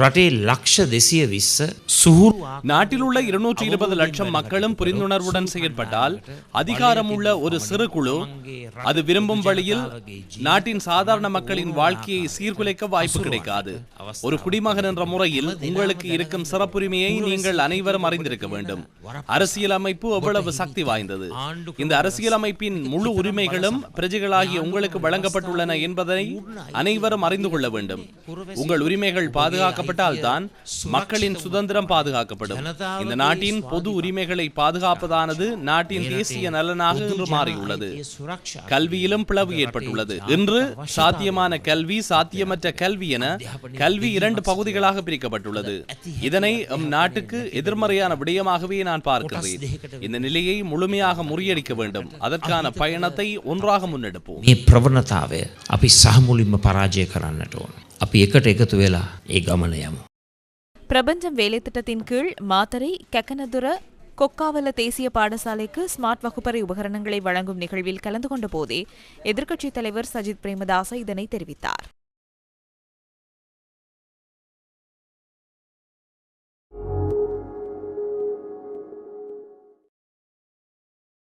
Rutte இருநூற்றி இருபது லட்சம் மக்களும் புரிந்துணர்வுடன் செயற்பட்டால் அதிகாரம் ஒரு சிறு குழு அது விரும்பும் வழியில் நாட்டின் சாதாரண மக்களின் வாழ்க்கையை சீர்குலைக்க வாய்ப்பு கிடைக்காது. ஒரு குடிமகன் என்ற முறையில் உங்களுக்கு இருக்கும் சிறப்புரிமையை நீங்கள் அனைவரும் அறிந்திருக்க வேண்டும். அரசியல் அமைப்பு எவ்வளவு சக்தி வாய்ந்தது? இந்த அரசியலமைப்பின் முழு உரிமைகளும் பிரஜைகளாகிய உங்களுக்கு வழங்கப்பட்டுள்ளன என்பதை அனைவரும் அறிந்து கொள்ள வேண்டும். உங்கள் உரிமைகள் பாதுகாக்க தான் மக்களின் சுதந்திரம் பாதுகாக்கப்படும் இந்த நாட்டின் பொது உரிமைகளை பாதுகாப்பதானது நாட்டின் தேசிய நலனாக இன்று மாறியுள்ளது கல்வியிலும் பிளவு ஏற்பட்டுள்ளது இன்று சாத்தியமான கல்வி சாத்தியமற்ற கல்வி என கல்வி இரண்டு பகுதிகளாக பிரிக்கப்பட்டுள்ளது இதனை எம் நாட்டுக்கு எதிர்மறையான விடயமாகவே நான் பார்க்கிறேன் இந்த நிலையை முழுமையாக முறியடிக்க வேண்டும் அதற்கான பயணத்தை ஒன்றாக முன்னெடுப்போம் මේ ප්‍රවණතාවය අපි සහමුලින්ම පරාජය කරන්නට ඕන. අපි එකට එකතු වෙලා ඒ ගමන යමු. பிரபஞ்சம் வேலைத்திட்டத்தின் கீழ் மாத்தரை கெக்கனதுர கொக்காவல தேசிய பாடசாலைக்கு ஸ்மார்ட் வகுப்பறை உபகரணங்களை வழங்கும் நிகழ்வில் கலந்து கொண்ட போதே எதிர்க்கட்சித் தலைவர் சஜித் பிரேமதாச இதனை தெரிவித்தார்